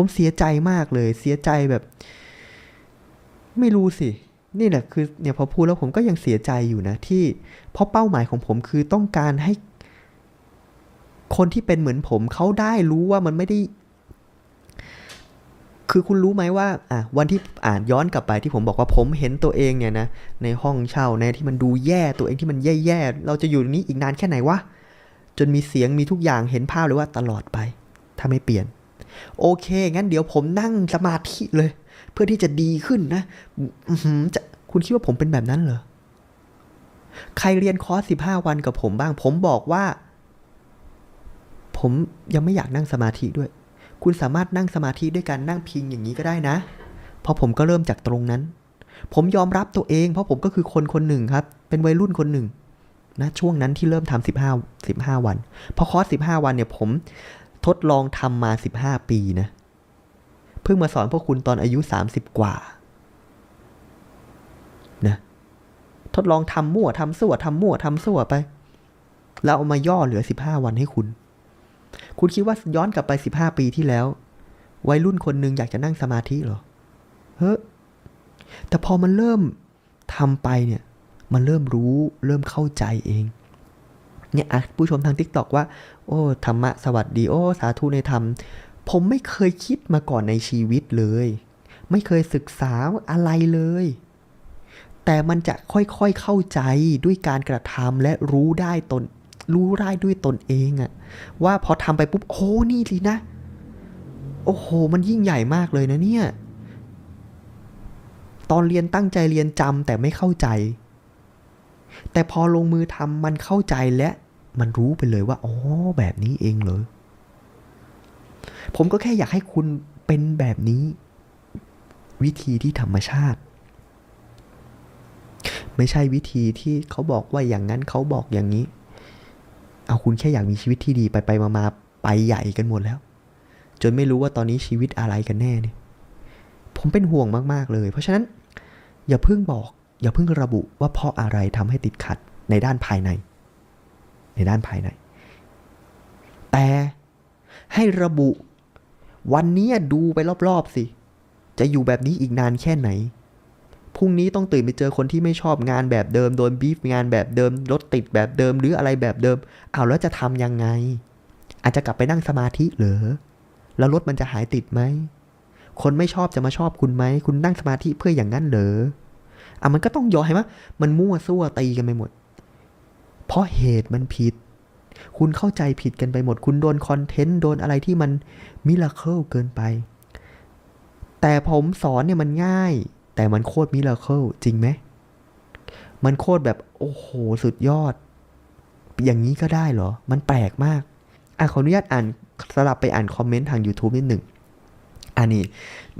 ผมเสียใจมากเลย เสียใจแบบ ไม่รู้สิ นี่แหละคือเนี่ยพอพูดแล้วผมก็ยังเสียใจอยู่นะที่ เพราะเป้าหมายของผมคือต้องการให้ คนที่เป็นเหมือนผมเขาได้รู้ว่ามันไม่ได้ คือคุณรู้ไหมว่า อะวันที่อ่านย้อนกลับไปที่ผมบอกว่าผมเห็นตัวเองเนี่ยนะในห้องเช่าในที่มันดูแย่ตัวเองที่มันแย่ๆเราจะอยู่นี้อีกนานแค่ไหนวะจนมีเสียงมีทุกอย่างเห็นภาพเลยว่าตลอดไป ถ้าไม่เปลี่ยน โอเค งั้นเดี๋ยวผมนั่งสมาธิเลย เพื่อที่จะดีขึ้นนะอื้อหือจะคุณคิดว่าผมเป็นแบบนั้นเหรอ ใครเรียนคอร์สสิบห้าวันกับผมบ้าง ผมบอกว่า ผมยังไม่อยากนั่งสมาธิด้วย คุณสามารถนั่งสมาธิด้วยการนั่งพิงอย่างนี้ก็ได้นะ เพราะผมก็เริ่มจากตรงนั้น ผมยอมรับตัวเอง เพราะผมก็คือคนคนหนึ่งครับ เป็นวัยรุ่นคนหนึ่งนะช่วงนั้นที่เริ่มทำสิบห้าสิบห้าวันพราะคอร์สสิบห้าวันเนี่ยผม ทดลองทำมาสิบห้าปีนะ เพิ่งมาสอนพวกคุณตอนอายุสามสิบกว่านะทดลองทำมั่วทำสั่วทำมั่วทำสั่วไป แล้วเอามาย่อเหลือสิบห้าวันให้คุณ คุณคิดว่าย้อนกลับไปสิบห้าปีที่แล้ว วัยรุ่นคนหนึ่งอยากจะนั่งสมาธิเหรอ เฮ้แต่พอมันเริ่มทำไปเนี่ย มันเริ่มรู้เริ่มเข้าใจเอง เนี่ยผู้ชมทางทิกตอกว่า โอ้ธรรมะสวัสดี โอ้สาธุในธรรม ผมไม่เคยคิดมาก่อนในชีวิตเลย ไม่เคยศึกษาอะไรเลย แต่มันจะค่อยๆเข้าใจด้วยการกระทำและรู้ได้ตน รู้ได้ด้วยตนเองอะว่าพอทำไปปุ๊บ โอ้นี่สินะ โอ้โห มันยิ่งใหญ่มากเลยนะเนี่ย ตอนเรียนตั้งใจเรียนจำแต่ไม่เข้าใจ แต่พอลงมือทำมันเข้าใจและมันรู้ไปเลยว่า อ๋อ แบบนี้เองเหรอผมก็แค่อยากให้คุณเป็นแบบนี้ วิธีที่ธรรมชาติ ไม่ใช่วิธีที่เขาบอกว่าอย่างนั้นเขาบอกอย่างนี้ เอาคุณแค่อยากมีชีวิตที่ดีไปไปมามาไปใหญ่กันหมดแล้ว จนไม่รู้ว่าตอนนี้ชีวิตอะไรกันแน่เนี่ยผมเป็นห่วงมาก ๆ เลย เพราะฉะนั้นอย่าเพิ่งบอก อย่าเพิ่งระบุว่าเพราะอะไรทำให้ติดขัดในด้านภายใน ในด้านภายใน แต่ให้ระบุ วันนี้ดูไปรอบๆสิ จะอยู่แบบนี้อีกนานแค่ไหนพรุ่งนี้ต้องตื่นไปเจอคนที่ไม่ชอบงานแบบเดิมโดนบีฟงานแบบเดิมรถติดแบบเดิมหรืออะไรแบบเดิมเอาแล้วจะทำยังไง อาจจะกลับไปนั่งสมาธิเหรอแล้วรถมันจะหายติดไหมคนไม่ชอบจะมาชอบคุณไหม คุณนั่งสมาธิเพื่ออย่างนั้นเหรอ อะมันก็ต้องย้อนให้ว่ามันมั่วซั่วตีกันไปหมด เพราะเหตุมันผิด คุณเข้าใจผิดกันไปหมด คุณโดนคอนเทนต์โดนอะไรที่มันมิราเคิลเกินไป แต่ผมสอนเนี่ยมันง่าย แต่มันโคตรมิราเคิลจริงไหม มันโคตรแบบโอ้โหสุดยอด อย่างนี้ก็ได้เหรอ มันแปลกมากอะขออนุญาตอ่านสลับไปอ่านคอมเมนต์ทาง YouTube นิดหนึ่งอันนี้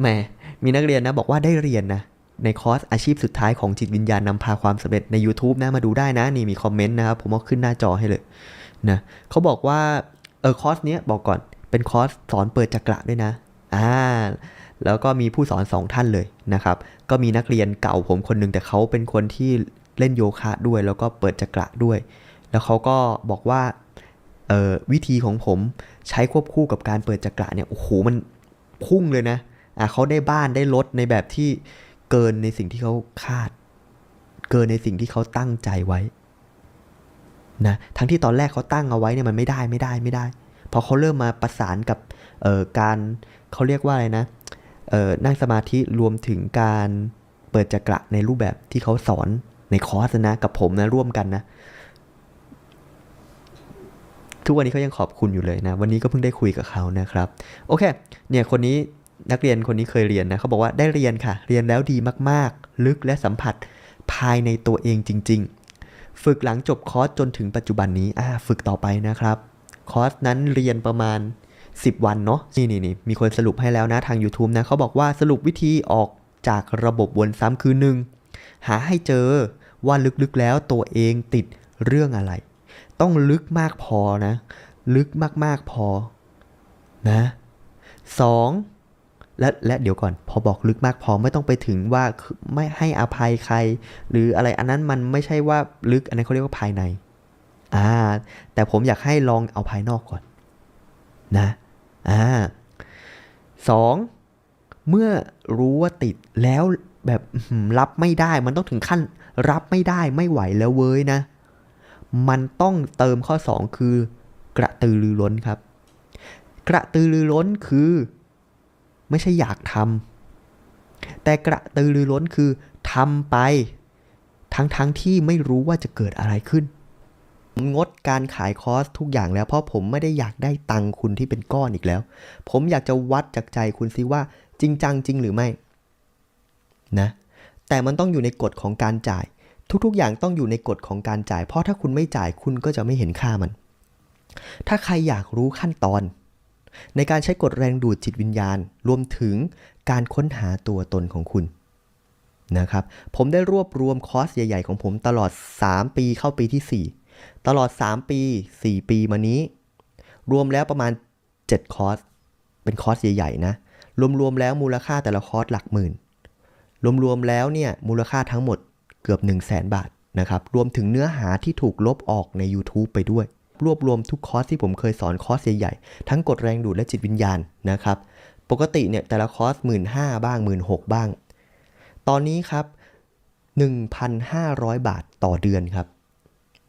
แหมมีนักเรียนนะบอกว่าได้เรียนนะ ในคอร์สอาชีพสุดท้ายของจิตวิญญาณนำพาความสำเร็จใน YouTube นะมาดูได้นะ นี่มีคอมเมนต์นะครับ ผมเอาขึ้นหน้าจอให้เลยนะเขาบอกว่าเออคอร์สเนี้ยบอกก่อนเป็นคอร์สสอนเปิดจักระด้วยนะอ่าแล้วก็มีผู้สอนสองท่านเลยนะครับ ก็มีนักเรียนเก่าผมคนหนึ่งแต่เขาเป็นคนที่เล่นโยคะด้วย แล้วก็เปิดจักระด้วย แล้วเขาก็บอกว่าเออวิธีของผมใช้ควบคู่กับการเปิดจักระเนี่ยโอ้โหมันพุ่งเลยนะอะเขาได้บ้านได้รถในแบบที่ เกินในสิ่งที่เขาคาด เกินในสิ่งที่เขาตั้งใจไว้นะทั้งที่ตอนแรกเขาตั้งเอาไว้เนี่ยมันไม่ได้ไม่ได้ไม่ได้พอเขาเริ่มมาประสานกับเอ่อการเขาเรียกว่าอะไรนะเอ่อนั่งสมาธิรวมถึงการเปิดจักระในรูปแบบที่เขาสอนในคอร์สนะกับผมนะร่วมกันนะ ทุกวันนี้เขายังขอบคุณอยู่เลยนะ วันนี้ก็เพิ่งได้คุยกับเขานะครับ โอเค เนี่ยคนนี้ นักเรียนคนนี้เคยเรียนนะเขาบอกว่าได้เรียนค่ะ เรียนแล้วดีมากๆ ลึกและสัมผัสภายในตัวเองจริง ๆ ฝึกหลังจบคอร์สจนถึงปัจจุบันนี้อ่าฝึกต่อไปนะครับคอร์สนั้นเรียนประมาณ 10 วันเนาะนี่นี่นมีคนสรุปให้แล้วนะทาง YouTube นะเขาบอกว่าสรุปวิธีออกจากระบบวนซ้ำคือ 1. หาให้เจอว่าลึกๆแล้วตัวเองติดเรื่องอะไร ต้องลึกมากพอนะ ลึกมากๆพอนะสอง และและเดี๋ยวก่อน พอบอกลึกมากพอไม่ต้องไปถึงว่าไม่ให้อภัยใคร หรืออะไรอันนั้นมันไม่ใช่ว่าลึกอันนั้นเขาเรียกว่าภายในอ่าแต่ผมอยากให้ลองเอาภายนอกก่อนนะอ่า 2. เมื่อรู้ว่าติดแล้วแบบรับไม่ได้ มันต้องถึงขั้นรับไม่ได้ไม่ไหวแล้วเว้ยนะ มันต้องเติมข้อ 2 คือกระตือรือร้นครับ กระตือรือร้นคือ ไม่ใช่อยากทำแต่กระตือรือร้นคือทำไป ทั้งๆทที่ไม่รู้ว่าจะเกิดอะไรขึ้นผมงดการขายคอร์สทุกอย่างแล้วเพราะผมไม่ได้อยากได้ตังค์คุณที่เป็นก้อนอีกแล้ว ผมอยากจะวัดจากใจคุณซิว่าจริงจังจริงหรือไม่นะแต่มันต้องอยู่ในกฎของการจ่าย ทุกๆ อย่างต้องอยู่ในกฎของการจ่าย เพราะถ้าคุณไม่จ่ายคุณก็จะไม่เห็นค่ามัน ถ้าใครอยากรู้ขั้นตอน ในการใช้กฎแรงดูดจิตวิญญาณ รวมถึงการค้นหาตัวตนของคุณนะครับ ผมได้รวบรวมคอร์สใหญ่ ๆ ของผมตลอด 3 ปีเข้าปีที่ 4 ตลอด 3 ปี 4 ปีมานี้ รวมแล้วประมาณ 7 คอร์ส เป็นคอร์สใหญ่ๆนะ รวมๆแล้วมูลค่าแต่ละคอร์สหลักหมื่น รวมๆแล้วเนี่ยมูลค่าทั้งหมดเกือบ 1 0 0 0 0แบาทนะครับ รวมถึงเนื้อหาที่ถูกลบออกใน YouTube ไปด้วย รวบรวมทุกคอร์สที่ผมเคยสอนคอร์สใหญ่ๆ ทั้งกฎแรงดูดและจิตวิญญาณนะครับ ปกติเนี่ยแต่ละคอร์ส1 5ื่นบ้าง1 6ื่นบ้าง ตอนนี้ครับ 1,500 บาทต่อเดือนครับ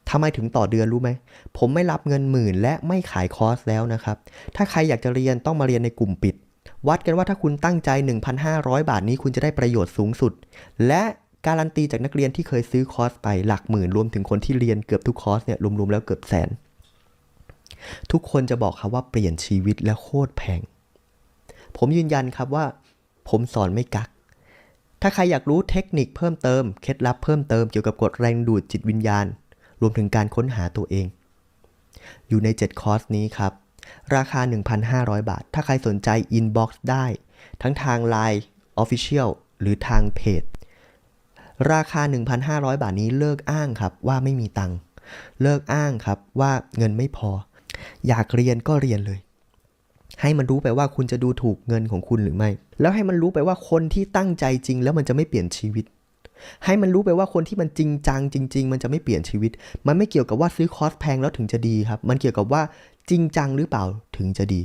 ทำไมถึงต่อเดือนรู้ไหม ผมไม่รับเงินหมื่นและไม่ขายคอร์สแล้วนะครับ ถ้าใครอยากจะเรียนต้องมาเรียนในกลุ่มปิด วัดกันว่าถ้าคุณตั้งใจ 1,500 บาทนี้คุณจะได้ประโยชน์สูงสุด และการันตีจากนักเรียนที่เคยซื้อคอร์สไปหลักหมื่นรวมถึงคนที่เรียนเกือบทุกคอร์สเนี่ยรวมๆแล้วเกือบแสน ทุกคนจะบอกครับว่าเปลี่ยนชีวิตและโคตรแพง ผมยืนยันครับว่า ผมสอนไม่กัก ถ้าใครอยากรู้เทคนิคเพิ่มเติม เคล็ดลับเพิ่มเติมเกี่ยวกับกฎแรงดูดจิตวิญญาณ รวมถึงการค้นหาตัวเอง อยู่ใน 7 คอร์สนี้ครับ ราคา 1,500 บาท ถ้าใครสนใจ inbox ได้ ทั้งทาง Line Official หรือทางเพจราคา 1,500 บาทนี้เลิกอ้างครับว่าไม่มีตังค์เลิกอ้างครับว่าเงินไม่พอ อยากเรียนก็เรียนเลย ให้มันรู้ไปว่าคุณจะดูถูกเงินของคุณหรือไม่ แล้วให้มันรู้ไปว่าคนที่ตั้งใจจริงแล้วมันจะไม่เปลี่ยนชีวิต ให้มันรู้ไปว่าคนที่มันจริงจังจริง ๆ มันจะไม่เปลี่ยนชีวิต มันไม่เกี่ยวกับว่าซื้อคอร์สแพงแล้วถึงจะดีครับ มันเกี่ยวกับว่าจริงจังหรือเปล่าถึงจะดี